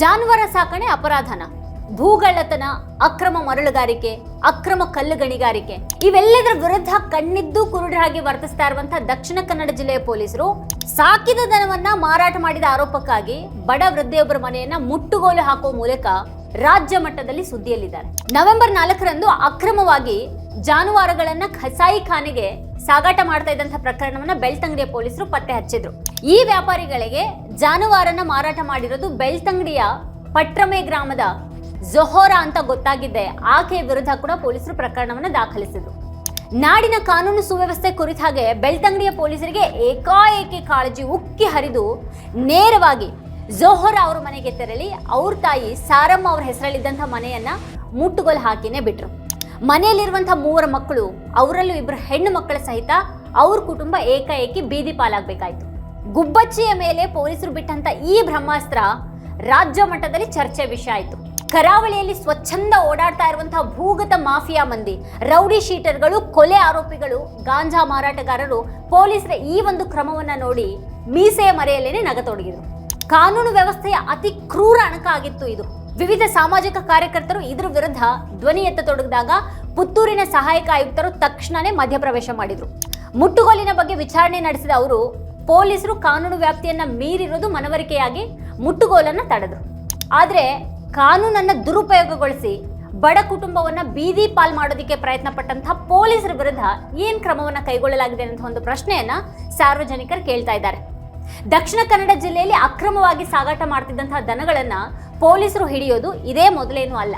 ಜಾನುವಾರ ಸಾಕಣೆ ಅಪರಾಧನ. ಭೂಗಳ್ಳತನ, ಅಕ್ರಮ ಮರಳುಗಾರಿಕೆ, ಅಕ್ರಮ ಕಲ್ಲು ಗಣಿಗಾರಿಕೆ, ಇವೆಲ್ಲದರ ವಿರುದ್ಧ ಕಣ್ಣಿದ್ದು ಕುರುಡರಾಗಿ ವರ್ತಿಸ್ತಾ ಇರುವಂತಹ ದಕ್ಷಿಣ ಕನ್ನಡ ಜಿಲ್ಲೆಯ ಪೊಲೀಸರು ಸಾಕಿದ ದನವನ್ನ ಮಾರಾಟ ಮಾಡಿದ ಆರೋಪಕ್ಕಾಗಿ ಬಡ ವೃದ್ಧೆಯೊಬ್ಬರ ಮನೆಯನ್ನ ಮುಟ್ಟುಗೋಲು ಹಾಕುವ ಮೂಲಕ ರಾಜ್ಯ ಮಟ್ಟದಲ್ಲಿ ಸುದ್ದಿಯಲ್ಲಿದ್ದಾರೆ. ನವೆಂಬರ್ ನಾಲ್ಕರಂದು ಅಕ್ರಮವಾಗಿ ಜಾನುವಾರುಗಳನ್ನ ಖಸಾಯಿಖಾನೆಗೆ ಸಾಗಾಟ ಮಾಡ್ತಾ ಇದ್ದಂತಹ ಪ್ರಕರಣವನ್ನ ಬೆಳ್ತಂಗಡಿಯ ಪೊಲೀಸರು ಪತ್ತೆ ಹಚ್ಚಿದ್ರು. ಈ ವ್ಯಾಪಾರಿಗಳಿಗೆ ಜಾನುವಾರನ್ನ ಮಾರಾಟ ಮಾಡಿರೋದು ಬೆಳ್ತಂಗಡಿಯ ಪಟ್ರಮೆ ಗ್ರಾಮದ ಜೊಹೋರಾ ಅಂತ ಗೊತ್ತಾಗಿದ್ದೆ ಆಕೆಯ ವಿರುದ್ಧ ಕೂಡ ಪೊಲೀಸರು ಪ್ರಕರಣವನ್ನ ದಾಖಲಿಸಿದ್ರು. ನಾಡಿನ ಕಾನೂನು ಸುವ್ಯವಸ್ಥೆ ಕುರಿತ ಹಾಗೆ ಬೆಳ್ತಂಗಡಿಯ ಪೊಲೀಸರಿಗೆ ಏಕಾಏಕಿ ಕಾಳಜಿ ಉಕ್ಕಿ ಹರಿದು ನೇರವಾಗಿ ಜೋಹರ ಅವ್ರ ಮನೆಗೆ ತೆರಳಿ ಅವ್ರ ತಾಯಿ ಸಾರಮ್ಮ ಅವ್ರ ಹೆಸರಲ್ಲಿದ್ದಂಥ ಮನೆಯನ್ನ ಮುಟ್ಟುಗೋಲು ಹಾಕಿನೇ ಬಿಟ್ರು. ಮನೆಯಲ್ಲಿರುವಂತಹ ಮೂವರ ಮಕ್ಕಳು, ಅವರಲ್ಲೂ ಇಬ್ಬರು ಹೆಣ್ಣು ಮಕ್ಕಳ ಸಹಿತ ಅವ್ರ ಕುಟುಂಬ ಏಕಾಏಕಿ ಬೀದಿ ಪಾಲಾಗಬೇಕಾಯ್ತು. ಗುಬ್ಬಚ್ಚಿಯ ಮೇಲೆ ಪೊಲೀಸರು ಬಿಟ್ಟಂತ ಈ ಬ್ರಹ್ಮಾಸ್ತ್ರ ರಾಜ್ಯ ಮಟ್ಟದಲ್ಲಿ ಚರ್ಚೆ ವಿಷಯ ಆಯಿತು. ಕರಾವಳಿಯಲ್ಲಿ ಸ್ವಚ್ಛಂದ ಓಡಾಡ್ತಾ ಇರುವಂತಹ ಭೂಗತ ಮಾಫಿಯಾ ಮಂದಿ, ರೌಡಿ ಶೀಟರ್ಗಳು, ಕೊಲೆ ಆರೋಪಿಗಳು, ಗಾಂಜಾ ಮಾರಾಟಗಾರರು ಪೊಲೀಸರ ಈ ಒಂದು ಕ್ರಮವನ್ನ ನೋಡಿ ಮೀಸೆಯ ಮರೆಯಲ್ಲೇನೆ ನಗತೊಡಗಿದರು. ಕಾನೂನು ವ್ಯವಸ್ಥೆಯ ಅತಿ ಕ್ರೂರ ಅಣಕ ಆಗಿತ್ತು ಇದು. ವಿವಿಧ ಸಾಮಾಜಿಕ ಕಾರ್ಯಕರ್ತರು ಇದರ ವಿರುದ್ಧ ಧ್ವನಿ ಎತ್ತತೊಡಗಿದಾಗ ಪುತ್ತೂರಿನ ಸಹಾಯಕ ಆಯುಕ್ತರು ತಕ್ಷಣನೇ ಮಧ್ಯಪ್ರವೇಶ ಮಾಡಿದರು. ಮುಟ್ಟುಗೋಲಿನ ಬಗ್ಗೆ ವಿಚಾರಣೆ ನಡೆಸಿದ ಅವರು, ಪೊಲೀಸರು ಕಾನೂನು ವ್ಯಾಪ್ತಿಯನ್ನ ಮೀರಿರೋದು ಮನವರಿಕೆಯಾಗಿ ಮುಟ್ಟುಗೋಲನ್ನ ತಡೆದ್ರು. ಆದರೆ ಕಾನೂನನ್ನ ದುರುಪಯೋಗಗೊಳಿಸಿ ಬಡ ಕುಟುಂಬವನ್ನ ಬೀದಿ ಪಾಲ್ ಮಾಡೋದಕ್ಕೆ ಪ್ರಯತ್ನ ಪಟ್ಟಂತಹ ಪೊಲೀಸರ ವಿರುದ್ಧ ಏನ್ ಕ್ರಮವನ್ನ ಕೈಗೊಳ್ಳಲಾಗಿದೆ ಅಂತ ಒಂದು ಪ್ರಶ್ನೆಯನ್ನ ಸಾರ್ವಜನಿಕರು ಕೇಳ್ತಾ ಇದ್ದಾರೆ. ದಕ್ಷಿಣ ಕನ್ನಡ ಜಿಲ್ಲೆಯಲ್ಲಿ ಅಕ್ರಮವಾಗಿ ಸಾಗಾಟ ಮಾಡ್ತಿದ್ದಂತಹ ದನಗಳನ್ನ ಪೊಲೀಸರು ಹಿಡಿಯೋದು ಇದೇ ಮೊದಲೇನೂ ಅಲ್ಲ.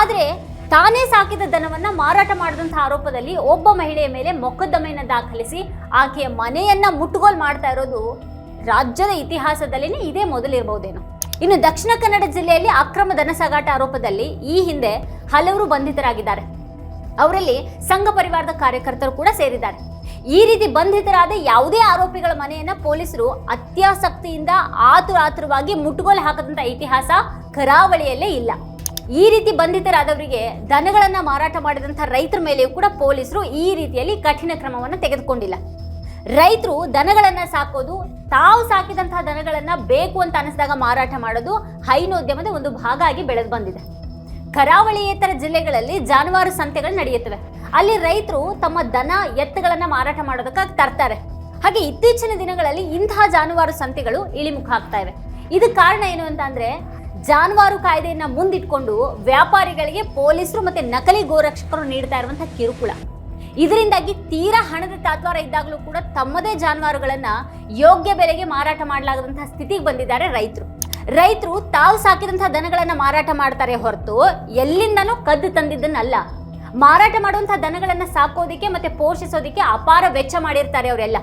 ಆದರೆ ತಾನೇ ಸಾಕಿದ ದನವನ್ನು ಮಾರಾಟ ಮಾಡಿದಂಥ ಆರೋಪದಲ್ಲಿ ಒಬ್ಬ ಮಹಿಳೆಯ ಮೇಲೆ ಮೊಕದ್ದಮೆಯನ್ನು ದಾಖಲಿಸಿ ಆಕೆಯ ಮನೆಯನ್ನ ಮುಟ್ಟುಗೋಲು ಮಾಡ್ತಾ ಇರೋದು ರಾಜ್ಯದ ಇತಿಹಾಸದಲ್ಲಿನೇ ಇದೇ ಮೊದಲಿರಬಹುದೇನೋ. ಇನ್ನು ದಕ್ಷಿಣ ಕನ್ನಡ ಜಿಲ್ಲೆಯಲ್ಲಿ ಅಕ್ರಮ ದನ ಸಾಗಾಟ ಆರೋಪದಲ್ಲಿ ಈ ಹಿಂದೆ ಹಲವರು ಬಂಧಿತರಾಗಿದ್ದಾರೆ. ಅವರಲ್ಲಿ ಸಂಘ ಪರಿವಾರದ ಕಾರ್ಯಕರ್ತರು ಕೂಡ ಸೇರಿದ್ದಾರೆ. ಈ ರೀತಿ ಬಂಧಿತರಾದ ಯಾವುದೇ ಆರೋಪಿಗಳ ಮನೆಯನ್ನ ಪೊಲೀಸರು ಅತ್ಯಾಸಕ್ತಿಯಿಂದ ಆತುರ ಆತುರವಾಗಿ ಮುಟ್ಟುಗೋಲು ಹಾಕದಂತ ಇತಿಹಾಸ ಕರಾವಳಿಯಲ್ಲೇ ಇಲ್ಲ. ಈ ರೀತಿ ಬಂಧಿತರಾದವರಿಗೆ ದನಗಳನ್ನ ಮಾರಾಟ ಮಾಡಿದಂಥ ರೈತರ ಮೇಲೆಯೂ ಕೂಡ ಪೊಲೀಸರು ಈ ರೀತಿಯಲ್ಲಿ ಕಠಿಣ ಕ್ರಮವನ್ನು ತೆಗೆದುಕೊಂಡಿಲ್ಲ. ರೈತರು ದನಗಳನ್ನ ಸಾಕೋದು, ತಾವು ಸಾಕಿದಂತಹ ದನಗಳನ್ನ ಬೇಕು ಅಂತ ಅನಿಸಿದಾಗ ಮಾರಾಟ ಮಾಡೋದು ಹೈನೋದ್ಯಮದ ಒಂದು ಭಾಗ ಆಗಿ ಬೆಳೆದು ಬಂದಿದೆ. ಕರಾವಳಿಯೇತರ ಜಿಲ್ಲೆಗಳಲ್ಲಿ ಜಾನುವಾರು ಸಂತೆಗಳು ನಡೆಯುತ್ತವೆ. ಅಲ್ಲಿ ರೈತರು ತಮ್ಮ ದನ ಎತ್ತುಗಳನ್ನ ಮಾರಾಟ ಮಾಡೋದಕ್ಕಾಗಿ ತರ್ತಾರೆ. ಹಾಗೆ ಇತ್ತೀಚಿನ ದಿನಗಳಲ್ಲಿ ಇಂತಹ ಜಾನುವಾರು ಸಂತೆಗಳು ಇಳಿಮುಖ ಆಗ್ತಾ ಇವೆ. ಇದಕ್ಕೆ ಕಾರಣ ಏನು ಅಂತ ಅಂದ್ರೆ, ಜಾನುವಾರು ಕಾಯ್ದೆಯನ್ನ ಮುಂದಿಟ್ಕೊಂಡು ವ್ಯಾಪಾರಿಗಳಿಗೆ ಪೊಲೀಸರು ಮತ್ತೆ ನಕಲಿ ಗೋರಕ್ಷಕರು ನೀಡ್ತಾ ಇರುವಂತಹ ಕಿರುಕುಳ. ಇದರಿಂದಾಗಿ ತೀರಾ ಹಣದ ತಾತ್ವಾರ ಇದ್ದಾಗಲೂ ಕೂಡ ತಮ್ಮದೇ ಜಾನುವಾರುಗಳನ್ನ ಯೋಗ್ಯ ಬೆಲೆಗೆ ಮಾರಾಟ ಮಾಡಲಾಗದಂತಹ ಸ್ಥಿತಿಗೆ ಬಂದಿದ್ದಾರೆ ರೈತರು. ರೈತರು ತಾವು ಸಾಕಿದಂತಹ ದನಗಳನ್ನ ಮಾರಾಟ ಮಾಡ್ತಾರೆ ಹೊರತು ಎಲ್ಲಿಂದನೂ ಕದ್ದು ತಂದಿದ್ದನ್ನಲ್ಲ. ಮಾರಾಟ ಮಾಡುವಂತಹ ದನಗಳನ್ನ ಸಾಕೋದಿಕ್ಕೆ ಮತ್ತೆ ಪೋಷಿಸೋದಿಕ್ಕೆ ಅಪಾರ ವೆಚ್ಚ ಮಾಡಿರ್ತಾರೆ ಅವರೆಲ್ಲ.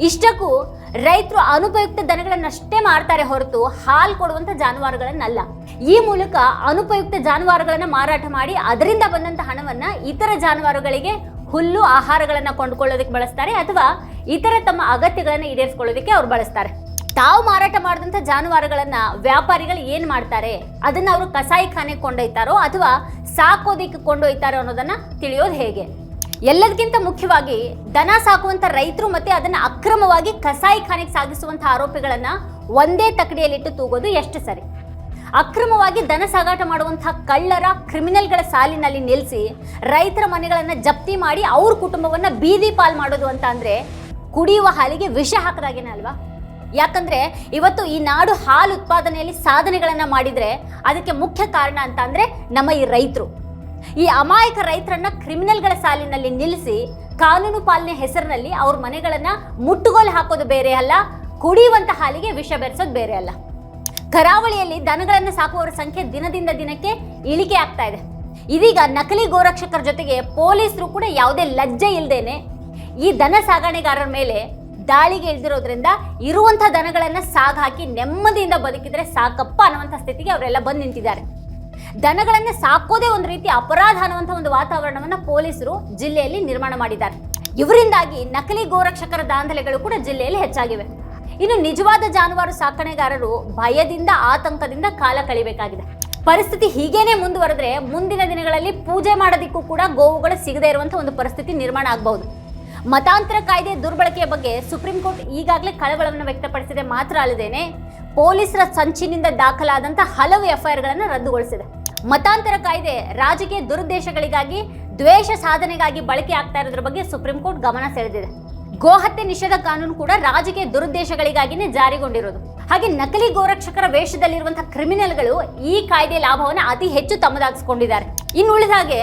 ಇಷ್ಟಕ್ಕೂ ರೈತರು ಅನುಪಯುಕ್ತ ದನಗಳನ್ನಷ್ಟೇ ಮಾರ್ತಾರೆ ಹೊರತು ಹಾಲು ಕೊಡುವಂತ ಜಾನುವಾರುಗಳನ್ನಲ್ಲ. ಈ ಮೂಲಕ ಅನುಪಯುಕ್ತ ಜಾನುವಾರುಗಳನ್ನ ಮಾರಾಟ ಮಾಡಿ ಅದರಿಂದ ಬಂದಂತ ಹಣವನ್ನ ಇತರ ಜಾನುವಾರುಗಳಿಗೆ ಹುಲ್ಲು, ಆಹಾರಗಳನ್ನ ಕೊಂಡ್ಕೊಳ್ಳೋದಕ್ಕೆ ಬಳಸ್ತಾರೆ ಅಥವಾ ಇತರ ತಮ್ಮ ಅಗತ್ಯಗಳನ್ನ ಈಡೇರಿಸ್ಕೊಳ್ಳೋದಕ್ಕೆ ಅವ್ರು ಬಳಸ್ತಾರೆ. ತಾವು ಮಾರಾಟ ಮಾಡಿದಂಥ ಜಾನುವಾರುಗಳನ್ನು ವ್ಯಾಪಾರಿಗಳು ಏನು ಮಾಡ್ತಾರೆ? ಅದನ್ನ ಅವರು ಕಸಾಯಿಖಾನೆಗೆ ಕೊಂಡೊಯ್ತಾರೋ ಅಥವಾ ಸಾಕೋದಿಕ್ಕೆ ಕೊಂಡೊಯ್ತಾರೋ ಅನ್ನೋದನ್ನ ತಿಳಿಯೋದು ಹೇಗೆ? ಎಲ್ಲದಕ್ಕಿಂತ ಮುಖ್ಯವಾಗಿ ದನ ಸಾಕುವಂಥ ರೈತರು ಮತ್ತೆ ಅದನ್ನು ಅಕ್ರಮವಾಗಿ ಕಸಾಯಿಖಾನೆಗೆ ಸಾಗಿಸುವಂಥ ಆರೋಪಿಗಳನ್ನು ಒಂದೇ ತಕಡಿಯಲ್ಲಿಟ್ಟು ತೂಗೋದು ಎಷ್ಟು ಸರಿ? ಅಕ್ರಮವಾಗಿ ದನ ಸಾಗಾಟ ಮಾಡುವಂತಹ ಕಳ್ಳರ, ಕ್ರಿಮಿನಲ್ಗಳ ಸಾಲಿನಲ್ಲಿ ನಿಲ್ಲಿಸಿ ರೈತರ ಮನೆಗಳನ್ನು ಜಪ್ತಿ ಮಾಡಿ ಅವ್ರ ಕುಟುಂಬವನ್ನ ಬೀದಿ ಪಾಲ್ ಮಾಡೋದು ಅಂತ ಅಂದರೆ ಕುಡಿಯುವ ಹಾಲಿಗೆ ವಿಷ ಹಾಕದಾಗೇನೆ ಅಲ್ವಾ? ಯಾಕಂದ್ರೆ ಇವತ್ತು ಈ ನಾಡು ಹಾಲು ಉತ್ಪಾದನೆಯಲ್ಲಿ ಸಾಧನೆಗಳನ್ನ ಮಾಡಿದ್ರೆ ಅದಕ್ಕೆ ಮುಖ್ಯ ಕಾರಣ ಅಂತ ಅಂದ್ರೆ ನಮ್ಮ ಈ ರೈತರು. ಈ ಅಮಾಯಕ ರೈತರನ್ನ ಕ್ರಿಮಿನಲ್ಗಳ ಸಾಲಿನಲ್ಲಿ ನಿಲ್ಲಿಸಿ ಕಾನೂನು ಪಾಲನೆ ಹೆಸರಿನಲ್ಲಿ ಅವ್ರ ಮನೆಗಳನ್ನ ಮುಟ್ಟುಗೋಲು ಹಾಕೋದು ಬೇರೆ ಅಲ್ಲ, ಕುಡಿಯುವಂತ ಹಾಲಿಗೆ ವಿಷ ಬೆರೆಸೋದು ಬೇರೆ ಅಲ್ಲ. ಕರಾವಳಿಯಲ್ಲಿ ದನಗಳನ್ನು ಸಾಕುವವರ ಸಂಖ್ಯೆ ದಿನದಿಂದ ದಿನಕ್ಕೆ ಇಳಿಕೆ ಆಗ್ತಾ ಇದೆ. ಇದೀಗ ನಕಲಿ ಗೋರಕ್ಷಕರ ಜೊತೆಗೆ ಪೊಲೀಸರು ಕೂಡ ಯಾವುದೇ ಲಜ್ಜೆ ಇಲ್ದೇನೆ ಈ ದನ ಸಾಗಾಣೆಗಾರರ ಮೇಲೆ ದಾಳಿಗೆ ಇಳಿದಿರೋದ್ರಿಂದ ಇರುವಂಥ ದನಗಳನ್ನ ಸಾಗ ಹಾಕಿ ನೆಮ್ಮದಿಯಿಂದ ಬದುಕಿದ್ರೆ ಸಾಕಪ್ಪ ಅನ್ನುವಂಥ ಸ್ಥಿತಿಗೆ ಅವರೆಲ್ಲ ಬಂದು ನಿಂತಿದ್ದಾರೆ. ದನಗಳನ್ನ ಸಾಕೋದೇ ಒಂದು ರೀತಿ ಅಪರಾಧ ಅನ್ನುವಂಥ ಒಂದು ವಾತಾವರಣವನ್ನ ಪೊಲೀಸರು ಜಿಲ್ಲೆಯಲ್ಲಿ ನಿರ್ಮಾಣ ಮಾಡಿದ್ದಾರೆ. ಇವರಿಂದಾಗಿ ನಕಲಿ ಗೋರಕ್ಷಕರ ದಾಂಧಲೆಗಳು ಕೂಡ ಜಿಲ್ಲೆಯಲ್ಲಿ ಹೆಚ್ಚಾಗಿವೆ. ಇನ್ನು ನಿಜವಾದ ಜಾನುವಾರು ಸಾಕಣೆಗಾರರು ಭಯದಿಂದ, ಆತಂಕದಿಂದ ಕಾಲ ಕಳಿಬೇಕಾಗಿದೆ. ಪರಿಸ್ಥಿತಿ ಹೀಗೇನೆ ಮುಂದುವರೆದ್ರೆ ಮುಂದಿನ ದಿನಗಳಲ್ಲಿ ಪೂಜೆ ಮಾಡೋದಿಕ್ಕೂ ಕೂಡ ಗೋವುಗಳು ಸಿಗದೇ ಇರುವಂತಹ ಒಂದು ಪರಿಸ್ಥಿತಿ ನಿರ್ಮಾಣ ಆಗಬಹುದು. ಮತಾಂತರ ಕಾಯ್ದೆ ದುರ್ಬಳಕೆಯ ಬಗ್ಗೆ ಸುಪ್ರೀಂ ಕೋರ್ಟ್ ಈಗಾಗಲೇ ಕಳವಳವನ್ನು ವ್ಯಕ್ತಪಡಿಸಿದೆ ಮಾತ್ರ ಅಲ್ಲದೇನೆ ಪೊಲೀಸರ ಸಂಚಿನಿಂದ ದಾಖಲಾದಂತಹ ಹಲವು ಎಫ್ಐಆರ್ಗಳನ್ನು ರದ್ದುಗೊಳಿಸಿದೆ. ಮತಾಂತರ ಕಾಯ್ದೆ ರಾಜಕೀಯ ದುರುದ್ದೇಶಗಳಿಗಾಗಿ, ದ್ವೇಷ ಸಾಧನೆಗಾಗಿ ಬಳಕೆ ಆಗ್ತಾ ಇರೋದ್ರ ಬಗ್ಗೆ ಸುಪ್ರೀಂ ಕೋರ್ಟ್ ಗಮನ ಸೆಳೆದಿದೆ. ಗೋಹತ್ಯೆ ನಿಷೇಧ ಕಾನೂನು ಕೂಡ ರಾಜಕೀಯ ದುರುದ್ದೇಶಗಳಿಗಾಗಿನೇ ಜಾರಿಗೊಂಡಿರೋದು. ಹಾಗೆ ನಕಲಿ ಗೋರಕ್ಷಕರ ವೇಷದಲ್ಲಿರುವಂತಹ ಕ್ರಿಮಿನಲ್ಗಳು ಈ ಕಾಯ್ದೆ ಲಾಭವನ್ನು ಅತಿ ಹೆಚ್ಚು ತಮ್ಮದಾಗಿಸಿಕೊಂಡಿದ್ದಾರೆ. ಇನ್ನು ಉಳಿದ ಹಾಗೆ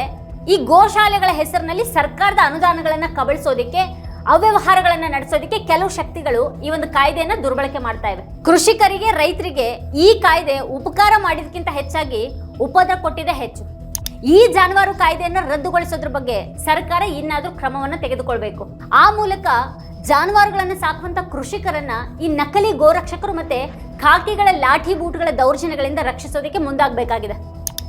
ಈ ಗೋಶಾಲೆಗಳ ಹೆಸರಿನಲ್ಲಿ ಸರ್ಕಾರದ ಅನುದಾನಗಳನ್ನ ಕಬಳಿಸೋದಿಕ್ಕೆ, ಅವ್ಯವಹಾರಗಳನ್ನ ನಡೆಸೋದಿಕ್ಕೆ ಕೆಲವು ಶಕ್ತಿಗಳು ಈ ಒಂದು ಕಾಯ್ದೆಯನ್ನ ದುರ್ಬಳಕೆ ಮಾಡ್ತಾ ಇವೆ. ಕೃಷಿಕರಿಗೆ, ರೈತರಿಗೆ ಈ ಕಾಯ್ದೆ ಉಪಕಾರ ಮಾಡಿದಕ್ಕಿಂತ ಹೆಚ್ಚಾಗಿ ಉಪದ್ರ ಕೊಟ್ಟಿದೆ ಹೆಚ್ಚು. ಈ ಜಾನುವಾರು ಕಾಯ್ದೆಯನ್ನು ರದ್ದುಗೊಳಿಸೋದ್ರ ಬಗ್ಗೆ ಸರ್ಕಾರ ಇನ್ನಾದ್ರೂ ಕ್ರಮವನ್ನು ತೆಗೆದುಕೊಳ್ಬೇಕು. ಆ ಮೂಲಕ ಜಾನುವಾರುಗಳನ್ನು ಸಾಕುವಂತ ಕೃಷಿಕರನ್ನ ಈ ನಕಲಿ ಗೋರಕ್ಷಕರು ಮತ್ತೆ ಖಾಕಿಗಳ ಲಾಠಿ ಬೂಟ್ಗಳ ದೌರ್ಜನ್ಯಗಳಿಂದ ರಕ್ಷಿಸೋದಕ್ಕೆ ಮುಂದಾಗಬೇಕಾಗಿದೆ.